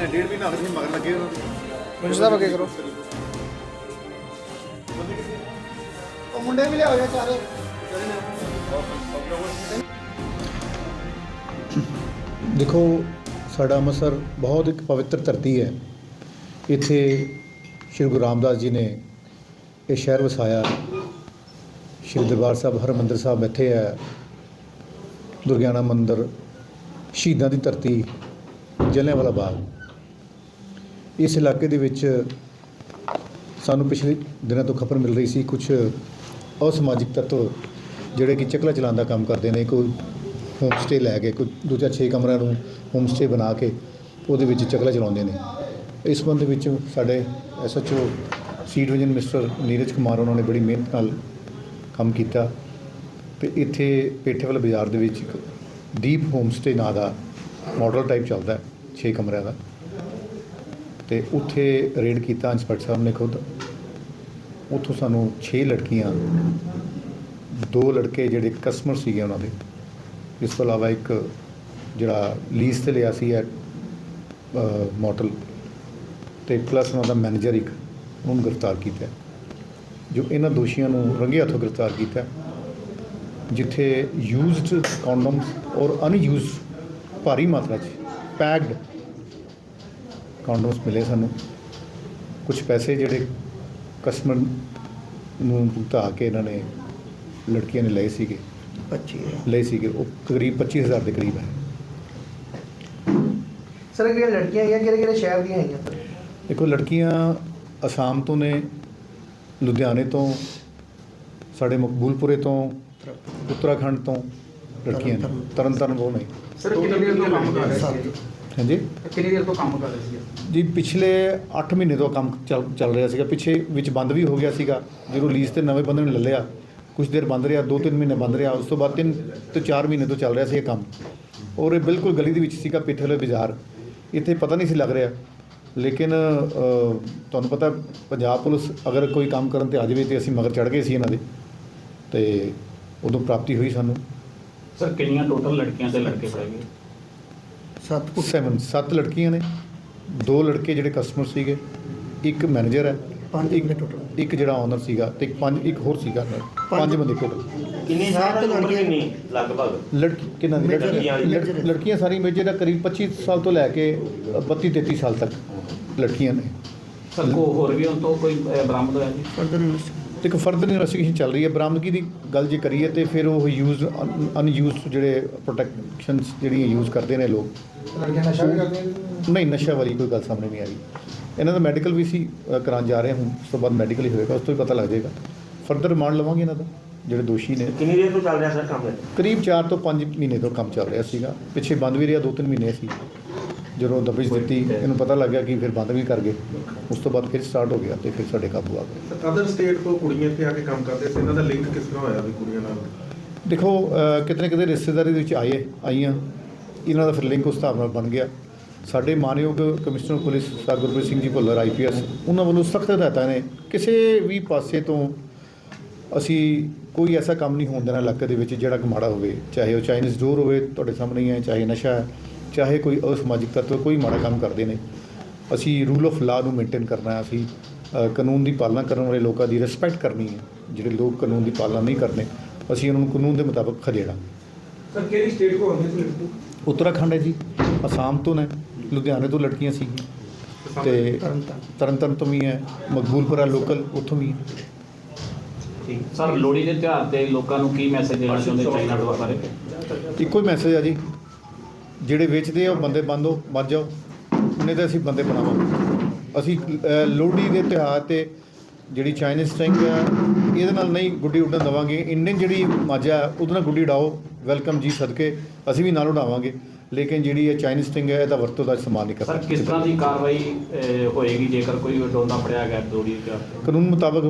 ਮਹੀਨੇ ਡੇਢ ਮਹੀਨਾ ਹੋ ਗਿਆ ਸੀ ਮਗਰ ਲੱਗੇ ਉਹਨਾਂ ਦੇ ਮੁੰਡੇ ਸਾਹਿਬ ਅੱਗੇ ਕਰੋ। ਉਹ ਮੁੰਡੇ ਵੀ ਲਿਆਓ ਯਾਰ ਚਾਰੇ। ਦੇਖੋ ਸਾਡਾ ਅੰਮ੍ਰਿਤਸਰ ਬਹੁਤ ਇੱਕ ਪਵਿੱਤਰ ਧਰਤੀ ਹੈ। ਇੱਥੇ ਸ਼੍ਰੀ ਗੁਰੂ ਰਾਮਦਾਸ ਜੀ ਨੇ ਇਹ ਸ਼ਹਿਰ ਵਸਾਇਆ। ਸ਼੍ਰੀ ਦਰਬਾਰ ਸਾਹਿਬ ਹਰਿਮੰਦਰ ਸਾਹਿਬ ਇੱਥੇ ਹੈ ਦੁਰਗਿਆਣਾ ਮੰਦਿਰ ਸ਼ਹੀਦਾਂ ਦੀ ਧਰਤੀ ਜਲਿਆਂਵਾਲਾ ਬਾਗ। ਇਸ ਇਲਾਕੇ ਦੇ ਵਿੱਚ ਸਾਨੂੰ ਪਿਛਲੇ ਦਿਨਾਂ ਤੋਂ ਖਬਰ ਮਿਲ ਰਹੀ ਸੀ ਕੁਝ ਅਸਮਾਜਿਕ ਤੱਤਵ ਜਿਹੜੇ ਕਿ ਚਕਲਾ ਚਲਾਉਣ ਦਾ ਕੰਮ ਕਰਦੇ ਨੇ, ਕੋਈ ਹੋਮ ਸਟੇ ਲੈ ਕੇ, ਕੋਈ ਦੂਜਾ 6 ਕਮਰਿਆਂ ਨੂੰ ਹੋਮ ਸਟੇ ਬਣਾ ਕੇ ਉਹਦੇ ਵਿੱਚ ਚਕਲਾ ਚਲਾਉਂਦੇ ਨੇ। ਇਸ ਸੰਬੰਧ ਵਿੱਚ ਸਾਡੇ SHO C division mister Neeraj Kumar ਉਹਨਾਂ ਨੇ ਬੜੀ ਮਿਹਨਤ ਨਾਲ ਕੰਮ ਕੀਤਾ ਤੇ ਇੱਥੇ ਪੇਠੇਵਾਲ ਬਾਜ਼ਾਰ ਦੇ ਵਿੱਚ ਇੱਕ ਦੀਪ ਹੋਮ ਸਟੇ ਨਾਂ ਦਾ ਮਾਡਲ ਟਾਈਪ ਚੱਲਦਾ 6 ਕਮਰਿਆਂ ਦਾ। ਤੇ ਉੱਥੇ ਰੇਡ ਕੀਤਾ ਇੰਸਪੈਕਟਰ ਸਾਹਿਬ ਨੇ ਖੁਦ। ਉੱਥੋਂ ਸਾਨੂੰ 6 ਲੜਕੀਆਂ, ਦੋ ਲੜਕੇ ਜਿਹੜੇ ਕਸਟਮਰ ਸੀਗੇ ਉਹਨਾਂ ਦੇ। ਇਸ ਤੋਂ ਇਲਾਵਾ ਇੱਕ ਜਿਹੜਾ ਲੀਜ਼ ਤੇ ਲਿਆ ਸੀ ਹੈ ਮੋਟਲ ਤੇ ਪਲੱਸ ਉਹਨਾਂ ਦਾ ਮੈਨੇਜਰ ਇੱਕ, ਉਹਨੂੰ ਗ੍ਰਿਫਤਾਰ ਕੀਤਾ। ਜੋ ਇਹਨਾਂ ਦੋਸ਼ੀਆਂ ਨੂੰ ਰੰਗੇ ਹੱਥੋਂ ਗ੍ਰਿਫਤਾਰ ਕੀਤਾ। ਜਿੱਥੇ ਯੂਜ਼ਡ ਕੰਡੋਮਸ ਔਰ ਅਨਯੂਜ਼ਡ ਭਾਰੀ ਮਾਤਰਾ 'ਚ ਪੈਕਡ ਕੰਡੋਮਸ ਮਿਲੇ ਸਾਨੂੰ। ਕੁਝ ਪੈਸੇ ਜਿਹੜੇ ਕਸਟਮਰ ਨੂੰ ਭੁਗਤਾ ਕੇ ਇਹਨਾਂ ਨੇ ਲੜਕੀਆਂ ਨੇ ਲਏ ਸੀਗੇ। 25 ਲਏ ਸੀਗੇ। ਉਹ ਕਰੀਬ 25000 ਦੇ ਕਰੀਬ ਹੈ। ਸਰ ਇਹ ਜਿਹੜੀਆਂ ਲੜਕੀਆਂ ਆਈਆਂ ਕਿਹੜੇ ਕਿਹੜੇ ਸ਼ਹਿਰ ਦੀਆਂ ਆਈਆਂ ਸਰ ਦੇਖੋ ਲੜਕੀਆਂ ਅਸਾਮ ਤੋਂ ਨੇ ਲੁਧਿਆਣੇ ਤੋਂ ਸਾਡੇ ਮਕਬੂਲਪੁਰੇ ਤੋਂ ਉੱਤਰਾਖੰਡ ਤੋਂ ਲੜਕੀਆਂ ਨੇ। ਤਰਨ ਤਾਰਨ ਤੋਂ ਨੇ। ਸਰ ਕਿੰਨੀ ਦੇਰ ਤੋਂ ਕੰਮ ਕਰ ਰਹੇ ਸੀ ਹਾਂਜੀ। ਕਿੰਨੀ ਦੇਰ ਤੋਂ ਕੰਮ ਕਰ ਰਹੇ ਸੀ ਜੀ ਪਿਛਲੇ 8 ਮਹੀਨੇ ਤੋਂ ਕੰਮ ਚੱਲ ਚੱਲ ਰਿਹਾ ਸੀਗਾ। ਪਿੱਛੇ ਵਿੱਚ ਬੰਦ ਵੀ ਹੋ ਗਿਆ ਸੀਗਾ। ਜਦੋਂ ਲੀਜ਼ ਤੇ ਨਵੇਂ ਬੰਦੇ ਨੇ ਲੈ ਲਿਆ ਕੁਝ ਦੇਰ ਬੰਦ ਰਿਹਾ 2-3 ਮਹੀਨੇ ਬੰਦ ਰਿਹਾ ਉਸ ਤੋਂ ਬਾਅਦ 3 ਤੋਂ 4 ਮਹੀਨੇ ਤੋਂ ਚੱਲ ਰਿਹਾ ਸੀ ਇਹ ਕੰਮ। ਔਰ ਇਹ ਬਿਲਕੁਲ ਗਲੀ ਦੇ ਵਿੱਚ ਸੀਗਾ ਪਿੱਠਲੇ ਬਾਜ਼ਾਰ। ਇੱਥੇ ਪਤਾ ਨਹੀਂ ਸੀ ਲੱਗ ਰਿਹਾ। ਲੇਕਿਨ ਅ, ਤੁਹਾਨੂੰ ਪਤਾ ਪੰਜਾਬ ਪੁਲਿਸ ਅਗਰ ਕੋਈ ਕੰਮ ਕਰਨ ਤੇ ਆ ਜਾਵੇ ਤੇ ਅਸੀਂ ਮਗਰ ਚੜ ਗਏ ਸੀ ਇਹਨਾਂ ਦੇ। ਤੇ ਉਦੋਂ ਪ੍ਰਾਪਤੀ ਹੋਈ ਸਾਨੂੰ। ਸਰ ਕਿੰਨੀਆਂ ਟੋਟਲ ਲੜਕੀਆਂ ਤੇ ਲੜਕੇ ਗਏ? ਸੱਤ 7 ਸੱਤ ਲੜਕੀਆਂ ਨੇ। ਦੋ ਲੜਕੇ ਜਿਹੜੇ ਕਸਟਮਰ ਸੀਗੇ ਇੱਕ ਮੈਨੇਜਰ ਹੈ ਪੰਜ ਇੱਕ total। ਇੱਕ ਜਿਹੜਾ ਓਨਰ ਸੀਗਾ ਤੇ ਇੱਕ ਪੰਜ ਇੱਕ ਹੋਰ ਸੀਗਾ। ਨਾਲ। ਪੰਜ ਬੰਦੇ ਟੋਟਲ ਕਿੰਨੀ ਸਾਲ ਦੀ ਉਮਰ ਕਿੰਨੀ? ਲਗਭਗ। ਲੜਕੀ ਕਿੰਨਾਂ ਦੀ? ਲੜਕੀਆਂ। ਲੜਕੀਆਂ। ਸਾਰੀ ਮੇਜਰ ਦਾ ਕਰੀਬ 25 ਸਾਲ ਤੋਂ ਲੈ ਕੇ 32 33 ਸਾਲ ਤੱਕ ਲੜਕੀਆਂ ਨੇ। ਸਰ ਕੋ ਹੋਰ ਵੀ ਉਹਨਾਂ ਤੋਂ ਕੋਈ ਅਹ, ਬਰਾਮਦ ਹੋਇਆ ਜੀ? ਫਰਦਰ ਇਨਵੈਸਟ ਤੇ ਇੱਕ ਫਰਦਰ ਇਨਵੈਸਟੀਗੇਸ਼ਨ ਚੱਲ ਰਹੀ ਹੈ। ਬਰਾਮਦਗੀ ਦੀ ਗੱਲ ਜੇ ਕਰੀਏ ਤੇ ਫਿਰ ਉਹ ਯੂਜ਼ ਅਨਯੂਜ਼ਡ ਜਿਹੜੇ ਪ੍ਰੋਟੈਕਸ਼ਨਸ ਜਿਹੜੀਆਂ ਯੂਜ਼ ਕਰਦੇ ਨੇ ਲੋਕ। ਨਸ਼ਾ ਵੀ ਨਹੀਂ ਨਸ਼ਾ ਵਾਲੀ ਕੋਈ ਗੱਲ ਸਾਹਮਣੇ ਨਹੀਂ ਆਈ ਇਹਨਾਂ ਦਾ ਮੈਡੀਕਲ ਵੀ ਸੀ ਕਰਾਉਣ ਜਾ ਰਹੇ ਹਾਂ। ਹੁਣ ਉਸ ਤੋਂ ਬਾਅਦ ਮੈਡੀਕਲ ਹੀ ਹੋਏਗਾ ਉਸ ਤੋਂ ਹੀ ਪਤਾ ਲੱਗ ਜਾਏਗਾ। ਫਰਦਰ ਰਿਮਾਂਡ ਲਵਾਂਗੇ ਇਹਨਾਂ ਦਾ ਜਿਹੜੇ ਦੋਸ਼ੀ ਨੇ। ਕਿੰਨੀ ਦੇਰ ਤੋਂ ਚੱਲ ਰਿਹਾ ਸਰ ਕੰਮ ਕਰੀਬ 4 ਤੋਂ 5 ਮਹੀਨੇ ਤੋਂ ਕੰਮ ਚੱਲ ਰਿਹਾ ਸੀਗਾ। ਪਿੱਛੇ ਬੰਦ ਵੀ ਰਿਹਾ 2-3 ਮਹੀਨੇ ਸੀ। ਜਦੋਂ ਦਬਿਸ਼ ਦਿੱਤੀ ਇਹਨੂੰ ਪਤਾ ਲੱਗ ਗਿਆ ਕਿ ਫਿਰ ਬੰਦ ਵੀ ਕਰ ਗਏ। ਉਸ ਤੋਂ ਬਾਅਦ ਫਿਰ ਸਟਾਰਟ ਹੋ ਗਿਆ ਤੇ ਫਿਰ ਸਾਡੇ ਕਾਬੂ ਆ ਗਏ। ਅਦਰ ਸਟੇਟ ਤੋਂ ਕੁੜੀਆਂ ਇੱਥੇ ਆ ਕੇ ਕੰਮ ਕਰਦੇ ਸੀ ਇਹਨਾਂ ਦਾ ਲਿੰਕ ਕਿਸ ਤਰ੍ਹਾਂ ਹੋਇਆ ਵੀ ਕੁੜੀਆਂ ਨਾਲ? ਦੇਖੋ ਅ, ਕਿਤੇ ਨਾ ਕਿਤੇ ਰਿਸ਼ਤੇਦਾਰੀ ਦੇ ਵਿੱਚ ਆਏ ਆਈਆਂ। ਇਹਨਾਂ ਦਾ ਫਿਰ ਲਿੰਕ ਉਸ ਹਿਸਾਬ ਨਾਲ ਬਣ ਗਿਆ। ਸਾਡੇ ਮਾਨਯੋਗ commissioner police sir Gurpreet Singh ji Bhullar IPS ਉਹਨਾਂ ਵੱਲੋਂ ਸਖਤ ਹਦਾਇਤਾਂ ਨੇ। ਕਿਸੇ ਵੀ ਪਾਸੇ ਤੋਂ ਅਸੀਂ ਕੋਈ ਐਸਾ ਕੰਮ ਨਹੀਂ ਹੋਣ ਦੇਣਾ ਇਲਾਕੇ ਦੇ ਵਿੱਚ ਜਿਹੜਾ ਕਿ ਮਾੜਾ ਹੋਵੇ ਚਾਹੇ ਉਹ ਚਾਈਨੀਜ਼ ਡੋਰ ਹੋਵੇ ਤੁਹਾਡੇ ਸਾਹਮਣੇ ਹੀ ਹੈ ਚਾਹੇ ਨਸ਼ਾ ਹੈ। ਚਾਹੇ ਕੋਈ ਅਸਮਾਜਿਕ ਤੱਤਵ ਕੋਈ ਮਾੜਾ ਕੰਮ ਕਰਦੇ ਨੇ ਅਸੀਂ ਰੂਲ ਆਫ ਲਾ ਨੂੰ ਮੇਨਟੇਨ ਕਰਨਾ ਹੈ ਅਸੀਂ ਕਾਨੂੰਨ ਦੀ ਪਾਲਣਾ ਕਰਨ ਵਾਲੇ ਲੋਕਾਂ ਦੀ ਰਿਸਪੈਕਟ ਕਰਨੀ ਹੈ ਜਿਹੜੇ ਲੋਕ ਕਾਨੂੰਨ ਦੀ ਪਾਲਣਾ ਨਹੀਂ ਕਰਦੇ ਅਸੀਂ ਉਹਨਾਂ ਨੂੰ ਕਾਨੂੰਨ ਦੇ ਮੁਤਾਬਕ ਖਦੇੜਾ। ਸਰ ਕਿਹੜੀ ਸਟੇਟ ਕੋ ਆਉਂਦੇ ਸੀ ਉੱਤਰਾਖੰਡ ਹੈ ਜੀ ਅਸਾਮ ਤੋਂ ਨੇ ਲੁਧਿਆਣੇ ਤੋਂ ਲੜਕੀਆਂ ਸੀ। ਤੇ ਤਰਨਤਾਰਨ ਤੋਂ ਵੀ ਹੈ ਮਕਬੂਲਪੁਰਾ ਲੋਕਲ ਉੱਥੋਂ ਵੀ ਹੈ। ਸਰ ਲੋਹੜੀ ਦੇ ਤਿਉਹਾਰ ਤੇ ਲੋਕਾਂ ਨੂੰ ਕੀ ਮੈਸੇਜ ਦੇਣਾ ਚਾਹੁੰਦੇ ਚਾਈਨਾ ਡੋਰ ਬਾਰੇ? ਇੱਕੋ ਹੀ ਮੈਸੇਜ ਆ ਜੀ ਜਿਹੜੇ ਵੇਚਦੇ ਆ ਉਹ ਬੰਦੇ ਬੰਦੋ ਮਰ ਜਾਓ। ਉਹਨੇ ਤਾਂ ਅਸੀਂ ਬੰਦੇ ਬਣਾਵਾਂਗੇ। ਅਸੀਂ ਲੋਹੜੀ ਦੇ ਤਿਉਹਾਰ ਤੇ ਜਿਹੜੀ ਚਾਈਨੀਜ਼ ਸਟਿੰਗ ਆ ਇਹਦੇ ਨਾਲ ਨਹੀਂ ਗੁੱਡੀ ਉੱਡਣ ਦਵਾਂਗੇ। ਇੰਡੀਅਨ ਜਿਹੜੀ ਮਾਜਾ ਉਹਦੇ ਨਾਲ ਗੁੱਡੀ ਉਡਾਓ। ਵੈਲਕਮ ਜੀ ਸਦਕੇ। ਅਸੀਂ ਵੀ ਨਾਲ ਉਡਾਵਾਂਗੇ। ਲੇਕਿਨ ਜਿਹੜੀ ਇਹ ਚਾਈਨੀਜ਼ ਸਟਿੰਗ ਹੈ ਇਹਦਾ ਵਰਤੋਂ ਦਾ ਇਸਤੇਮਾਲ ਨਹੀਂ ਸਰ ਕਰਨਾ ਕਿਸ ਤਰ੍ਹਾਂ ਦੀ ਕਾਰਵਾਈ ਹੋਏਗੀ ਜੇਕਰ ਕੋਈ ਡੋਨਾ ਫੜਿਆ ਗਿਆ ਲੋਹੜੀ ਦੇ ਕਾਨੂੰਨ ਮੁਤਾਬਕ